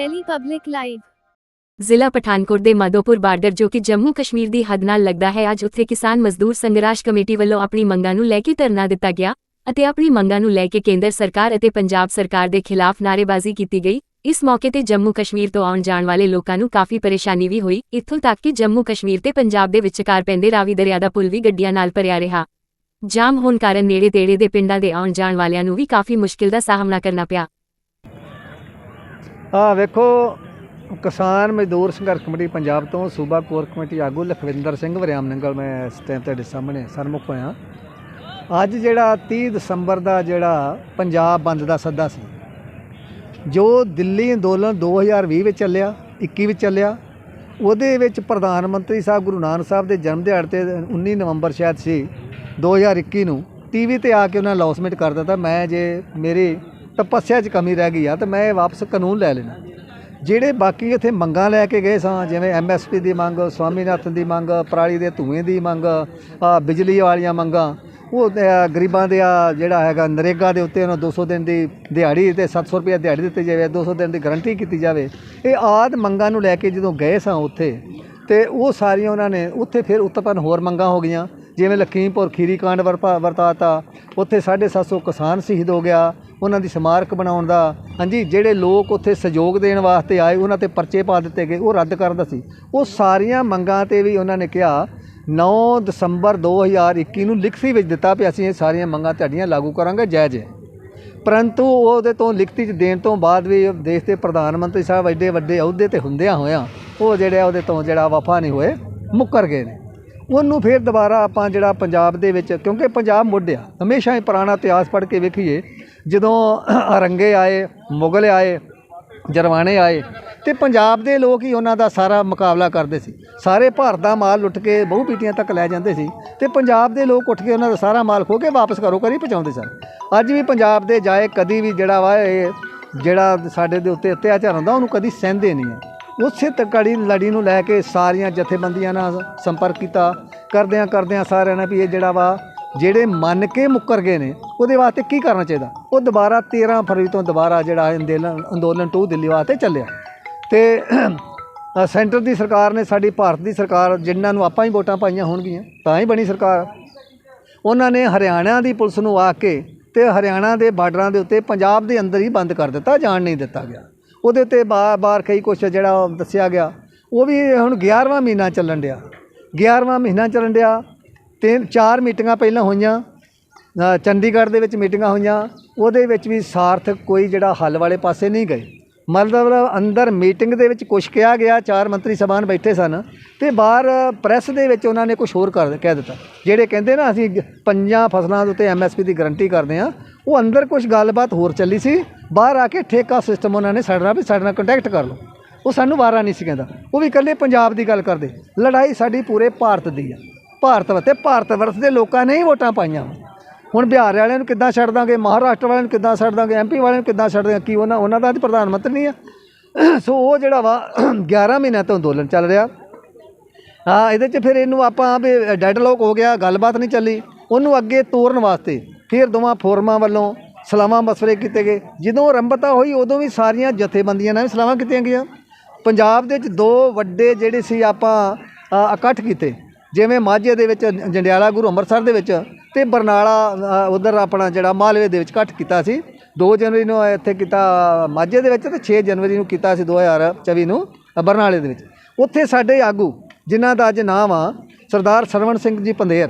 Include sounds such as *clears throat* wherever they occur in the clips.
Delhi Public Live ਜ਼ਿਲ੍ਹਾ ਪਠਾਨਕੋਟ ਦੇ Madhopur border, ਜੋ ਕਿ ਜੰਮੂ ਕਸ਼ਮੀਰ ਦੀ ਹੱਦ ਨਾਲ ਲੱਗਦਾ ਹੈ, ਅੱਜ ਉੱਥੇ ਕਿਸਾਨ ਮਜ਼ਦੂਰ ਸੰਘਰਸ਼ ਕਮੇਟੀ ਵੱਲੋਂ ਆਪਣੀ ਮੰਗਾਂ ਨੂੰ ਲੈ ਕੇ ਧਰਨਾ ਦਿੱਤਾ ਗਿਆ ਅਤੇ ਆਪਣੀ ਮੰਗਾਂ ਨੂੰ ਲੈ ਕੇ ਕੇਂਦਰ ਸਰਕਾਰ ਅਤੇ ਪੰਜਾਬ ਸਰਕਾਰ ਦੇ ਖਿਲਾਫ ਨਾਅਰੇਬਾਜ਼ੀ ਕੀਤੀ ਗਈ। ਇਸ ਮੌਕੇ ਤੇ ਜੰਮੂ ਕਸ਼ਮੀਰ ਤੋਂ ਆਉਣ ਜਾਣ ਵਾਲੇ ਲੋਕਾਂ ਨੂੰ ਕਾਫੀ ਪਰੇਸ਼ਾਨੀ ਵੀ ਹੋਈ। ਇੱਥੋਂ ਤੱਕ ਕਿ ਜੰਮੂ ਕਸ਼ਮੀਰ ਤੇ ਪੰਜਾਬ ਦੇ ਵਿਚਕਾਰ ਪੈਂਦੇ ਰਾਵੀ ਦਰਿਆ ਦਾ ਪੁਲ ਵੀ ਗੱਡੀਆਂ ਨਾਲ ਭਰਿਆ ਰਿਹਾ। ਜਾਮ ਹੋਣ ਕਾਰਨ ਨੇੜੇ ਤੇੜੇ ਦੇ ਪਿੰਡਾਂ ਦੇ ਆਉਣ ਜਾਣ ਵਾਲਿਆਂ ਨੂੰ ਵੀ ਕਾਫੀ ਮੁਸ਼ਕਿਲ ਦਾ ਸਾਹਮਣਾ ਕਰਨਾ ਪਿਆ। ਆ ਵੇਖੋ, ਕਿਸਾਨ ਮਜ਼ਦੂਰ ਸੰਘਰਸ਼ ਕਮੇਟੀ ਪੰਜਾਬ ਤੋਂ ਸੂਬਾ ਕੋਰ ਕਮੇਟੀ ਆਗੂ ਲਖਵਿੰਦਰ ਸਿੰਘ ਵਰਿਆਮ ਨੰਗਲ, ਮੈਂ ਇਸ ਟਾਈਮ ਤੁਹਾਡੇ ਸਾਹਮਣੇ ਸਰਮੁਖ ਹੋਇਆ। ਅੱਜ ਜਿਹੜਾ 30 ਦਸੰਬਰ ਦਾ ਜਿਹੜਾ ਪੰਜਾਬ ਬੰਦ ਦਾ ਸੱਦਾ ਸੀ, ਜੋ ਦਿੱਲੀ ਅੰਦੋਲਨ 2020 ਵਿੱਚ ਚੱਲਿਆ 21 ਵਿੱਚ ਚੱਲਿਆ, ਉਹਦੇ ਵਿੱਚ ਪ੍ਰਧਾਨ ਮੰਤਰੀ ਸਾਹਿਬ ਗੁਰੂ ਨਾਨਕ ਸਾਹਿਬ ਦੇ ਜਨਮ ਦਿਹਾੜੇ ਤੇ 19 ਨਵੰਬਰ ਸ਼ਾਇਦ ਸੀ 2021 ਨੂੰ, ਟੀਵੀ ਤੇ ਆ ਕੇ ਉਹਨਾਂ ਅਨਾਉਂਸਮੈਂਟ ਕਰ ਦਿੱਤਾ। ਮੈਂ ਜੇ ਮੇਰੀ ਤਪੱਸਿਆ 'ਚ ਕਮੀ ਰਹਿ ਗਈ ਆ, ਤਾਂ ਮੈਂ ਇਹ ਵਾਪਸ ਕਾਨੂੰਨ ਲੈ ਲੈਣਾ ਜਿਹੜੇ ਬਾਕੀ ਇੱਥੇ ਮੰਗਾਂ ਲੈ ਕੇ ਗਏ ਸਾਂ, ਜਿਵੇਂ ਐਮਐਸਪੀ ਦੀ ਮੰਗ, ਸਵਾਮੀਨਾਥਨ ਦੀ ਮੰਗ, ਪਰਾਲੀ ਦੇ ਧੂਏ ਦੀ ਮੰਗ, ਆ ਬਿਜਲੀ ਵਾਲੀਆਂ ਮੰਗਾਂ, ਉਹ ਗਰੀਬਾਂ ਦੇ ਆ ਜਿਹੜਾ ਹੈਗਾ ਨਰੇਗਾ ਦੇ ਉੱਤੇ ਉਹਨਾਂ 200 ਦਿਨ ਦੀ ਦਿਹਾੜੀ ਤੇ 700 ਰੁਪਏ ਦਿਹਾੜੀ ਦਿੱਤੀ ਜਾਵੇ 200 ਦਿਨ ਦੀ ਗਾਰੰਟੀ ਕੀਤੀ ਜਾਵੇ। ਇਹ ਆਦ ਮੰਗਾਂ ਨੂੰ ਲੈ ਕੇ ਜਦੋਂ ਗਏ ਸਾਂ ਉੱਥੇ ਤੇ ਉਹ ਸਾਰੀਆਂ ਉਹਨਾਂ ਨੇ ਉੱਥੇ ਫਿਰ ਉਤਪੰਨ ਹੋਰ ਮੰਗਾਂ ਹੋ ਗਈਆਂ। ਜਿਵੇਂ ਲਖੀਮਪੁਰ ਖੀਰੀ ਕਾਂਡ ਵਰਪਾ, ਵਰਤਾਤਾ, ਉੱਥੇ 750 ਕਿਸਾਨ ਸ਼ਹੀਦ ਹੋ ਗਿਆ, ਉਹਨਾਂ ਦੀ ਸਮਾਰਕ ਬਣਾਉਣ ਦਾ। ਹਾਂਜੀ, ਜਿਹੜੇ ਲੋਕ ਉੱਥੇ ਸਹਿਯੋਗ ਦੇਣ ਵਾਸਤੇ ਆਏ, ਉਹਨਾਂ ਤੇ ਪਰਚੇ ਪਾ ਦਿੱਤੇ ਗਏ, ਉਹ ਰੱਦ ਕਰਦਾ ਸੀ। ਉਹ ਸਾਰੀਆਂ ਮੰਗਾਂ ਤੇ ਵੀ ਉਹਨਾਂ ਨੇ ਕਿਹਾ 9 ਦਸੰਬਰ 2021 ਨੂੰ ਲਿਖਤੀ ਵਿੱਚ ਦਿੱਤਾ ਵੀ ਅਸੀਂ ਇਹ ਸਾਰੀਆਂ ਮੰਗਾਂ ਤੁਹਾਡੀਆਂ ਲਾਗੂ ਕਰਾਂਗੇ ਜਾਇਜ਼ ਹੈ ਪਰੰਤੂ ਉਹਦੇ ਤੋਂ ਲਿਖਤੀ ਚ ਦੇਣ ਤੋਂ ਬਾਅਦ ਵੀ ਦੇਸ਼ ਦੇ ਪ੍ਰਧਾਨ ਮੰਤਰੀ ਸਾਹਿਬ ਐਡੇ ਵੱਡੇ ਅਹੁਦੇ ਤੇ ਹੁੰਦਿਆਂ ਹੋਇਆਂ ਉਹ ਜਿਹੜੇ ਆ ਉਹਦੇ ਤੋਂ ਜਿਹੜਾ ਵਫਾ ਨਹੀਂ ਹੋਏ, ਮੁੱਕਰ ਗਏ ਨੇ। ਉਹਨੂੰ ਫਿਰ ਦੁਬਾਰਾ ਆਪਾਂ ਜਿਹੜਾ ਪੰਜਾਬ ਦੇ ਵਿੱਚ, ਕਿਉਂਕਿ ਪੰਜਾਬ ਮੁੱਢਿਆ ਹਮੇਸ਼ਾ ਹੀ ਪੁਰਾਣਾ ਇਤਿਹਾਸ ਪੜ੍ਹ ਕੇ ਵੇਖੀਏ, ਜਦੋਂ ਅਰੰਗੇ ਆਏ, ਮੁਗਲ ਆਏ ਜਰਵਾਣੇ ਆਏ, ਤੇ ਪੰਜਾਬ ਦੇ ਲੋਕ ਹੀ ਉਹਨਾਂ ਦਾ ਸਾਰਾ ਮੁਕਾਬਲਾ ਕਰਦੇ ਸੀ। ਸਾਰੇ ਭਾਰਤ ਦਾ ਮਾਲ ਲੁੱਟ ਕੇ ਬਹੁ ਪੀਟੀਆਂ ਤੱਕ ਲੈ ਜਾਂਦੇ ਸੀ ਤੇ ਪੰਜਾਬ ਦੇ ਲੋਕ ਉੱਠ ਕੇ ਉਹਨਾਂ ਦਾ ਸਾਰਾ ਮਾਲ ਖੋ ਕੇ ਵਾਪਸ ਘਰੋਂ ਘਰੀ ਪਹੁੰਚਾਉਂਦੇ ਸਨ। ਅੱਜ ਵੀ ਪੰਜਾਬ ਦੇ ਜਾਏ ਕਦੀ ਵੀ ਜਿਹੜਾ ਵਾ ਇਹ, ਜਿਹੜਾ ਸਾਡੇ ਦੇ ਉੱਤੇ ਅਤਿਆਚਾਰ ਹੁੰਦਾ, ਉਹਨੂੰ ਕਦੀ ਸਹਿੰਦੇ ਨਹੀਂ ਹੈ। ਉਸੇ ਤਕੜੀ ਲੜੀ ਨੂੰ ਲੈ ਕੇ ਸਾਰੀਆਂ ਜਥੇਬੰਦੀਆਂ ਨਾਲ ਸੰਪਰਕ ਕੀਤਾ। ਕਰਦਿਆਂ ਕਰਦਿਆਂ ਸਾਰਿਆਂ ਨੇ ਵੀ ਇਹ ਜਿਹੜਾ ਵਾ, ਜਿਹੜੇ ਮੰਨ ਕੇ ਮੁੱਕਰ ਗਏ ਨੇ, ਉਹਦੇ ਵਾਸਤੇ ਕੀ ਕਰਨਾ ਚਾਹੀਦਾ? ਉਹ ਦੁਬਾਰਾ 13 ਫਰਵਰੀ ਤੋਂ ਦੁਬਾਰਾ ਜਿਹੜਾ ਅੰਦੋਲਨ ਅੰਦੋਲਨ ਟੂ ਦਿੱਲੀ ਵਾਸਤੇ ਚੱਲਿਆ। ਤੇ ਸੈਂਟਰ ਦੀ ਸਰਕਾਰ ਨੇ, ਸਾਡੀ ਭਾਰਤ ਦੀ ਸਰਕਾਰ, ਜਿਨ੍ਹਾਂ ਨੂੰ ਆਪਾਂ ਹੀ ਵੋਟਾਂ ਪਾਈਆਂ ਹੋਣਗੀਆਂ, ਤਾਂ ਹੀ ਬਣੀ ਸਰਕਾਰ। ਉਹਨਾਂ ਨੇ ਹਰਿਆਣਾ ਦੀ ਪੁਲਿਸ ਨੂੰ ਆ ਕੇ ਤੇ ਹਰਿਆਣਾ ਦੇ ਬਾਰਡਰਾਂ ਦੇ ਉੱਤੇ ਪੰਜਾਬ ਦੇ ਅੰਦਰ ਹੀ ਬੰਦ ਕਰ ਦਿੱਤਾ, ਜਾਣ ਨਹੀਂ ਦਿੱਤਾ ਗਿਆ। ਉਹਦੇ ਤੇ ਬਾਰ-ਬਾਰ ਕਈ ਕੁਛ ਜਿਹੜਾ ਉਹ ਦੱਸਿਆ ਗਿਆ। ਉਹ ਵੀ ਹੁਣ 11ਵਾਂ ਮਹੀਨਾ ਚੱਲਣ ਡਿਆ। 11ਵਾਂ ਮਹੀਨਾ ਚੱਲਣ ਡਿਆ। ਤਿੰਨ, ਚਾਰ ਮੀਟਿੰਗਾਂ ਪਹਿਲਾਂ ਹੋਈਆਂ। ਚੰਡੀਗੜ੍ਹ ਦੇ ਵਿੱਚ ਮੀਟਿੰਗਾਂ ਹੋਈਆਂ। ਉਹਦੇ ਵਿੱਚ ਵੀ ਸਾਰਥਕ ਕੋਈ ਜਿਹੜਾ ਹੱਲ ਵਾਲੇ ਪਾਸੇ ਨਹੀਂ ਗਏ। ਮਤਲਬ ਅੰਦਰ ਮੀਟਿੰਗ ਦੇ ਵਿੱਚ ਕੁਝ ਕਿਹਾ ਗਿਆ, ਚਾਰ ਮੰਤਰੀ ਸਭਾਨ ਬੈਠੇ ਸਨ ਤੇ ਬਾਹਰ ਪ੍ਰੈਸ ਦੇ ਵਿੱਚ ਉਹਨਾਂ ਨੇ ਕੁਝ ਹੋਰ ਕਰ, ਕਹਿ ਦਿੱਤਾ। ਜਿਹੜੇ ਕਹਿੰਦੇ ਨਾ ਅਸੀਂ ਪੰਜਾਂ ਫਸਲਾਂ ਦੇ ਉੱਤੇ ਐਮਐਸਪੀ ਦੀ ਗਾਰੰਟੀ ਕਰਦੇ ਆ ਉਹ ਅੰਦਰ ਕੁਝ ਗੱਲਬਾਤ ਹੋਰ ਚੱਲੀ ਸੀ। ਬਾਹਰ ਆ ਕੇ ਠੇਕਾ ਸਿਸਟਮ ਉਹਨਾਂ ਨੇ ਸਾਡੇ ਨਾਲ ਵੀ ਸਾਡੇ ਨਾਲ ਕੰਟੈਕਟ ਕਰ ਲਓ। ਉਹ ਸਾਨੂੰ ਵਾਰਾ ਨਹੀਂ ਸੀ ਕਹਿੰਦਾ। ਉਹ ਵੀ ਇਕੱਲੇ ਪੰਜਾਬ ਦੀ ਗੱਲ ਕਰਦੇ। ਲੜਾਈ ਸਾਡੀ ਪੂਰੇ ਭਾਰਤ ਦੀ ਆ। ਭਾਰਤ ਵਤੇ ਭਾਰਤ ਵਰਸ ਦੇ ਲੋਕਾਂ ਨੇ ਹੀ ਵੋਟਾਂ ਪਾਈਆਂ। ਹੁਣ ਬਿਹਾਰ ਵਾਲਿਆਂ ਨੂੰ ਕਿੱਦਾਂ ਛੱਡ ਦਾਂਗੇ? ਮਹਾਰਾਸ਼ਟਰ ਵਾਲਿਆਂ ਨੂੰ ਕਿੱਦਾਂ ਛੱਡ ਦਾਂਗੇ? ਐਮਪੀ ਵਾਲਿਆਂ ਨੂੰ ਕਿੱਦਾਂ ਛੱਡ ਦਾਂਗੇ? ਕੀ ਉਹਨਾਂ ਉਹਨਾਂ ਦਾ ਤਾਂ ਪ੍ਰਧਾਨ ਮੰਤਰੀ ਨਹੀਂ ਆ। *clears throat* ਸੋ ਉਹ ਜਿਹੜਾ ਵਾ *clears throat* 11 ਮਹੀਨਿਆਂ ਤੋਂ ਅੰਦੋਲਨ ਚੱਲ ਰਿਹਾ। ਹਾਂ, ਇਹਦੇ 'ਚ ਫਿਰ ਇਹਨੂੰ ਆਪਾਂ ਵੀ ਡੈਡਲੌਕ ਹੋ ਗਿਆ, ਗੱਲਬਾਤ ਨਹੀਂ ਚੱਲੀ। ਉਹਨੂੰ ਅੱਗੇ ਤੋਰਨ ਵਾਸਤੇ ਫਿਰ ਦੋਵਾਂ ਫੋਰਮਾਂ ਵੱਲੋਂ ਸਲਾਹਾਂ ਮਸਵਰੇ ਕੀਤੇ ਗਏ। ਜਦੋਂ ਆਰੰਭਤਾ ਹੋਈ, ਉਦੋਂ ਵੀ ਸਾਰੀਆਂ ਜਥੇਬੰਦੀਆਂ ਨਾਲ ਵੀ ਸਲਾਹਾਂ ਕੀਤੀਆਂ ਗਈਆਂ। ਪੰਜਾਬ ਦੇ ਵਿੱਚ ਦੋ ਵੱਡੇ ਜਿਹੜੇ ਸੀ ਆਪਾਂ ਇਕੱਠ ਕੀਤੇ। ਜਿਵੇਂ ਮਾਝੇ ਦੇ ਵਿੱਚ ਜੰਡਿਆਲਾ ਗੁਰੂ ਅੰਮ੍ਰਿਤਸਰ ਦੇ ਵਿੱਚ ਤੇ ਬਰਨਾਲਾ ਉਧਰ ਆਪਣਾ ਜਿਹੜਾ ਮਾਲਵੇ ਦੇ ਵਿੱਚ ਇਕੱਠ ਕੀਤਾ ਸੀ। 2 ਜਨਵਰੀ ਨੂੰ ਇੱਥੇ ਕੀਤਾ, ਮਾਝੇ ਦੇ ਵਿੱਚ ਤੇ 6 ਜਨਵਰੀ ਨੂੰ ਕੀਤਾ ਸੀ 2024 ਨੂੰ ਬਰਨਾਲੇ ਦੇ ਵਿੱਚ। ਉੱਥੇ ਸਾਡੇ ਆਗੂ, ਜਿਨ੍ਹਾਂ ਦਾ ਅੱਜ ਨਾਮ ਆ, ਸਰਦਾਰ ਸਰਵਣ ਸਿੰਘ ਜੀ ਪੰਦੇਰ।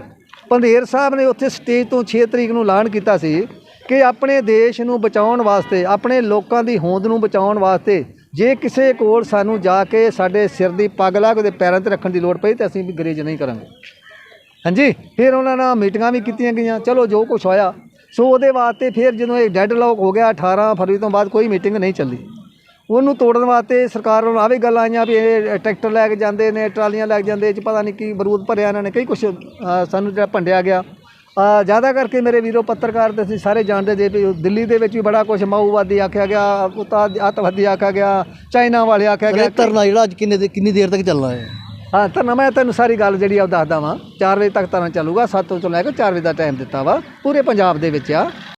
ਪੰਧੇਰ ਸਾਹਿਬ ਨੇ ਉੱਥੇ ਸਟੇਜ ਤੋਂ 6 ਤਰੀਕ ਨੂੰ ਐਲਾਨ ਕੀਤਾ ਸੀ ਕਿ ਆਪਣੇ ਦੇਸ਼ ਨੂੰ ਬਚਾਉਣ ਵਾਸਤੇ, ਆਪਣੇ ਲੋਕਾਂ ਦੀ ਹੋਂਦ ਨੂੰ ਬਚਾਉਣ ਵਾਸਤੇ ਜੇ ਕਿਸੇ ਕੋਲ ਸਾਨੂੰ ਜਾ ਕੇ ਸਾਡੇ ਸਿਰ ਦੀ ਪੱਗ ਲਾ ਕੇ ਪੈਰਾਂ ਤੇ ਰੱਖਣ ਦੀ ਲੋੜ ਪਈ ਤਾਂ ਅਸੀਂ ਵੀ ਗਰੇਜ ਨਹੀਂ ਕਰਾਂਗੇ। ਹਾਂਜੀ? ਫਿਰ ਉਹਨਾਂ ਨਾਲ ਮੀਟਿੰਗਾਂ ਵੀ ਕੀਤੀਆਂ ਗਈਆਂ। ਚਲੋ ਜੋ ਕੁਝ ਹੋਇਆ। ਸੋ ਉਹਦੇ ਵਾਸਤੇ ਫਿਰ ਜਦੋਂ ਇਹ ਡੈਡਲੌਕ ਹੋ ਗਿਆ 18 ਫਰਵਰੀ ਤੋਂ ਬਾਅਦ ਕੋਈ ਮੀਟਿੰਗ ਨਹੀਂ ਚੱਲੀ। ਉਹਨੂੰ ਤੋੜਨ ਵਾਸਤੇ ਸਰਕਾਰ ਨੂੰ ਆ ਵੀ ਗੱਲਾਂ ਆਈਆਂ ਵੀ ਇਹ ਟਰੈਕਟਰ ਲੈ ਕੇ ਜਾਂਦੇ ਨੇ ਟਰਾਲੀਆਂ ਲੈ ਕੇ ਜਾਂਦੇ ਇਹ 'ਚ ਪਤਾ ਨਹੀਂ ਕੀ ਬਰੂਦ ਭਰਿਆ ਇਹਨਾਂ ਨੇ ਕਈ ਕੁਝ ਸਾਨੂੰ ਜਿਹੜਾ ਭੰਡਿਆ ਗਿਆ। ਜ਼ਿਆਦਾ ਕਰਕੇ ਮੇਰੇ ਵੀਰੋ ਪੱਤਰਕਾਰ ਤੇ ਅਸੀਂ ਸਾਰੇ ਜਾਣਦੇ ਜੇ ਵੀ ਦਿੱਲੀ ਦੇ ਵਿੱਚ ਵੀ ਬੜਾ ਕੁਝ ਮਾਊਵਾਦੀ ਆਖਿਆ ਗਿਆ ਉਤਾ ਅੱਤਵਾਦੀ ਆਖਿਆ ਗਿਆ ਚਾਈਨਾ ਵਾਲੇ ਆਖਿਆ ਗਿਆ। ਧਰਨਾ ਜਿਹੜਾ ਅੱਜ ਕਿੰਨੇ ਦੇ- ਕਿੰਨੀ ਦੇਰ ਤੱਕ ਚੱਲਣਾ ਹੈ? ਹਾਂ ਤਾਂ ਮੈਂ ਤੈਨੂੰ ਸਾਰੀ ਗੱਲ ਜਿਹੜੀ ਆ ਉਹ ਦੱਸਦਾ ਵਾਂ। 4 ਵਜੇ ਤੱਕ ਤਰ੍ਹਾਂ ਚੱਲੂਗਾ 7 ਤੋਂ ਲੈ ਕੇ 4 ਵਜੇ ਦਾ ਟਾਈਮ ਦਿੱਤਾ ਵਾ ਪੂਰੇ ਪੰਜਾਬ ਦੇ ਵਿੱਚ ਆ।